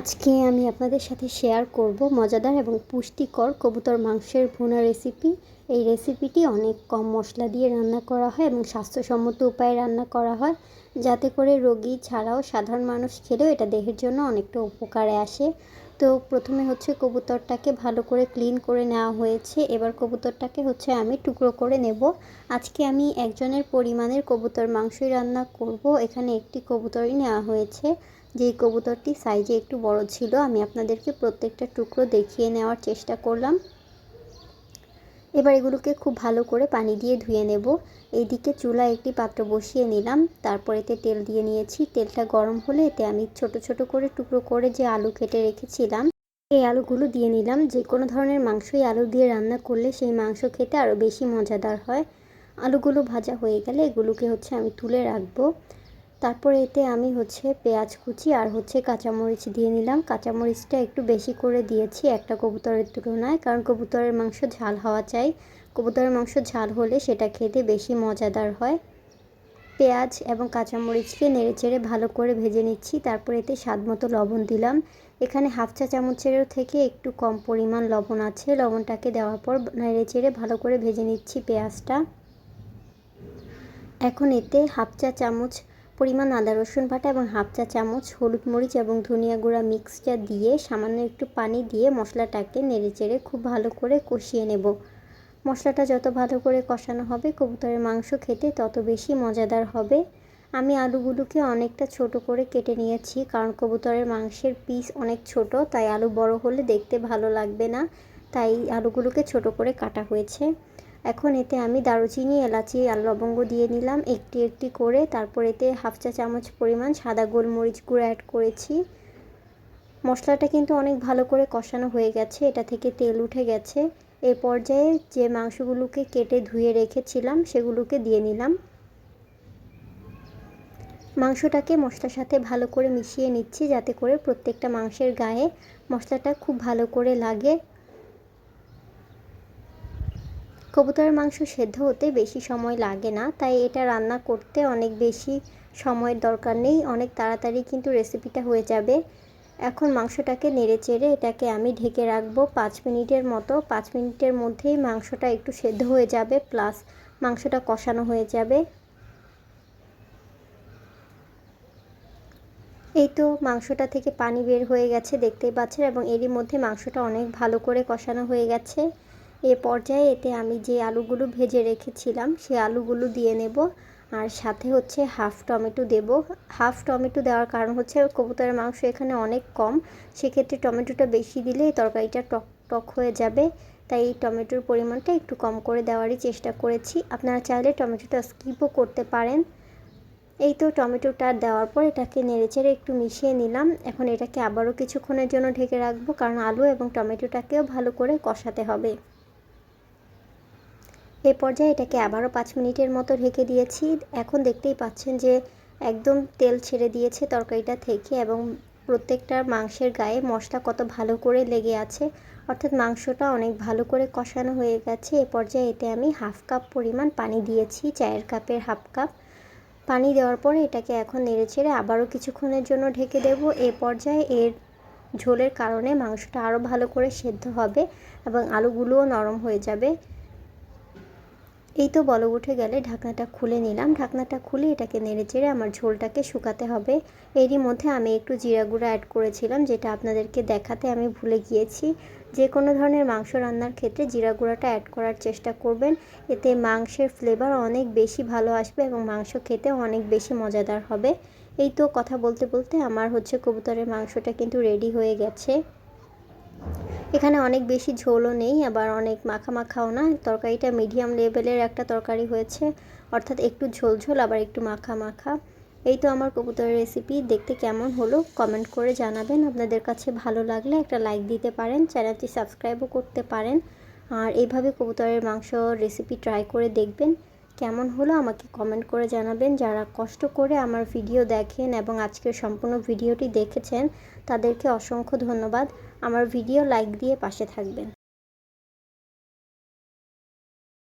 আজকে আমি আপনাদের সাথে শেয়ার করব মজাদার এবং পুষ্টিকর কবুতর মাংসের ভুনা রেসিপি এই রেসিপিটি অনেক কম মশলা দিয়ে রান্না করা হয় এবং স্বাস্থ্যসম্মত উপায়ে রান্না করা হয়। যাতে করে রোগী ছাড়াও সাধারণ মানুষ খেলেও এটা দেহের জন্য অনেকটা উপকারে আসে। তো প্রথমে হচ্ছে কবুতরটাকে ভালো করে ক্লিন করে নেওয়া হয়েছে। এবার কবুতরটাকে হচ্ছে আমি টুকরো করে নেব। আজকে আমি একজনের পরিমাণের কবুতর মাংসই রান্না করব। এখানে একটি কবুতরই নেওয়া হয়েছে। যেই কবুতরটি সাইজে একটু বড় ছিল, আমি আপনাদেরকে প্রত্যেকটা টুকরো দেখিয়ে নেওয়ার চেষ্টা করলাম। এবার এগুলোকে খুব ভালো করে পানি দিয়ে ধুয়ে নেব। এইদিকে চুলায় একটি পাত্র বসিয়ে নিলাম। তারপর এতে তেল দিয়ে নিয়েছি। তেলটা গরম হলে এতে আমি ছোট ছোট করে টুকরো করে যে আলু কেটে রেখেছিলাম এই আলুগুলো দিয়ে নিলাম। যে কোনো ধরনের মাংসই আলু দিয়ে রান্না করলে সেই মাংস খেতে আরও বেশি মজাদার হয়। আলুগুলো ভাজা হয়ে গেলে এগুলোকে হচ্ছে আমি তুলে রাখব। তারপরে এতে আমি হচ্ছে পেঁয়াজ কুচি আর হচ্ছে কাঁচামরিচ দিয়ে নিলাম। কাঁচামরিচটা একটু বেশি করে দিয়েছি একটা কবুতরের তুলনায়, কারণ কবুতরের মাংস ঝাল হওয়া চাই। কবুতরের মাংস ঝাল হলে সেটা খেতে বেশি মজাদার হয়। পেঁয়াজ এবং কাঁচামরিচকে নেড়ে চেড়ে ভালো করে ভেজে নিচ্ছি, তারপর এতে স্বাদ মতো লবণ দিলাম। এখানে হাফ চা চামচেরও থেকে একটু কম পরিমাণ লবণ আছে। লবণটাকে দেওয়ার পর নেড়ে চেড়ে ভালো করে ভেজে নিচ্ছি পেঁয়াজটা। এখন এতে হাফ চা চামচ পরিমাণ আদা, রসুন বাটা এবং হাফ চা চামচ, হলুদ মরিচ এবং ধনিয়া গুঁড়া মিক্সটা দিয়ে সামান্য একটু পানি দিয়ে মশলাটাকে নেড়ে চেড়ে খুব ভালো করে কষিয়ে নেব। মশলাটা যত ভালো করে কষানো হবে, কবুতরের মাংস খেতে তত বেশি মজাদার হবে। আমি আলুগুলোকে অনেকটা ছোট করে কেটে নিয়েছি কারণ কবুতরের মাংসের পিস অনেক ছোট, তাই আলু বড় হলে দেখতে ভালো লাগবে না, তাই আলুগুলোকে ছোট করে কাটা হয়েছে। এখন এতে আমি দারুচিনি, এলাচি আর লবঙ্গ দিয়ে নিলাম। একটি একটি করে। তারপর এতে হাফ চা চামচ পরিমাণ সাদা গোলমরিচ গুঁড়ো অ্যাড করেছি। মশলাটা কিন্তু অনেক ভালো করে কষানো হয়ে গেছে। এটা থেকে তেল উঠে গেছে। এই পর্যায়ে যে মাংসগুলোকে কেটে ধুয়ে রেখেছিলাম, সেগুলোকে দিয়ে নিলাম। মাংসটাকে মশলার সাথে ভালো করে মিশিয়ে নিচ্ছি, যাতে করে প্রত্যেকটা মাংসের গায়ে মশলাটা খুব ভালো করে লাগে। কবুতরের মাংস সেদ্ধ হতে বেশি সময় লাগে না, তাই এটা রান্না করতে অনেক বেশি সময়ের দরকার নেই, অনেক তাড়াতাড়ি কিন্তু রেসিপিটা হয়ে যাবে। এখন মাংসটাকে নেড়ে চেড়ে এটাকে আমি ঢেকে রাখব পাঁচ মিনিটের মতো। পাঁচ মিনিটের মধ্যেই মাংসটা একটু সেদ্ধ হয়ে যাবে প্লাস মাংসটা কষানো হয়ে যাবে। এই তো মাংসটা থেকে পানি বের হয়ে গেছে, দেখতেই পাচ্ছেন, এবং এরই মধ্যে মাংসটা অনেক ভালো করে কষানো হয়ে গেছে। এ পর্যায়ে এতে আমি যে আলুগুলো ভেজে রেখেছিলাম সেই আলুগুলো দিয়ে নেব। আর সাথে হচ্ছে হাফ টমেটো দেব। হাফ টমেটো দেওয়ার কারণ হচ্ছে কবুতরের মাংস এখানে অনেক কম। সেক্ষেত্রে টমেটোটা বেশি দিলে তরকারিটা টক টক হয়ে যাবে। তাই এই টমেটোর পরিমাণটা একটু কম করে দেওয়ারই চেষ্টা করেছি। আপনারা চাইলে টমেটোটা স্কিপও করতে পারেন। এই তো টমেটোটা দেওয়ার পর এটাকে নেড়েচেড়ে একটু মিশিয়ে নিলাম। এখন এটাকে আবারও কিছুক্ষণের জন্য ঢেকে রাখব, কারণ আলু এবং টমেটোটাকেও ভালো করে কষাতে হবে। এ পর্যায়ে এটাকে আবারও পাঁচ মিনিটের মতো ঢেকে দিয়েছি। এখন দেখতেই পাচ্ছেন যে একদম তেল ছেড়ে দিয়েছে তরকারিটা থেকে এবং প্রত্যেকটা মাংসের গায়ে মশলা কত ভালো করে লেগে আছে। অর্থাৎ মাংসটা অনেক ভালো করে কষানো হয়ে গেছে। এ পর্যায়ে এতে আমি হাফ কাপ পরিমাণ পানি দিয়েছি, চায়ের কাপের হাফ কাপ। পানি দেওয়ার পরে এটাকে এখন নেড়ে ছেড়ে আবারও কিছুক্ষণের জন্য ঢেকে দেব। এ পর্যায়ে এর ঝোলের কারণে মাংসটা আরও ভালো করে সেদ্ধ হবে এবং আলুগুলোও নরম হয়ে যাবে। এই তো বল, উঠে গেলে ঢাকনাটা খুলে নিলাম। ঢাকনাটা খুলে এটাকে নেড়ে চেড়ে আমার ঝোলটাকে শুকাতে হবে। এরই মধ্যে আমি একটু জিরা গুঁড়া অ্যাড করেছিলাম, যেটা আপনাদেরকে দেখাতে আমি ভুলে গিয়েছি। যে কোনো ধরনের মাংস রান্নার ক্ষেত্রে জিরা গুঁড়াটা অ্যাড করার চেষ্টা করবেন। এতে মাংসের ফ্লেভার অনেক বেশি ভালো আসবে এবং মাংস খেতে অনেক বেশি মজাদার হবে। এই তো কথা বলতে বলতে আমার হচ্ছে কবুতরের মাংসটা কিন্তু রেডি হয়ে গেছে। এখানে অনেক বেশি ঝোলও নেই, আবার অনেক মাখা মাখাও না। তরকারিটা মিডিয়াম লেভেলের একটা তরকারি হয়েছে, অর্থাৎ একটু ঝোল ঝোল, আবার একটু মাখা মাখা এই তো আমার কবুতরের রেসিপি দেখতে কেমন হলো কমেন্ট করে জানাবেন। আপনাদের কাছে ভালো লাগলে একটা লাইক দিতে পারেন চ্যানেলটি সাবস্ক্রাইবও করতে পারেন। আর এইভাবে কবুতরের মাংস রেসিপি ট্রাই করে দেখবেন। কেমন হলো আমাকে কমেন্ট করে জানাবেন। যারা কষ্ট করে আমার ভিডিও দেখেন এবং আজকের সম্পূর্ণ ভিডিওটি দেখেছেন, তাদেরকে অসংখ্য ধন্যবাদ। আমার ভিডিও লাইক দিয়ে পাশে থাকবেন।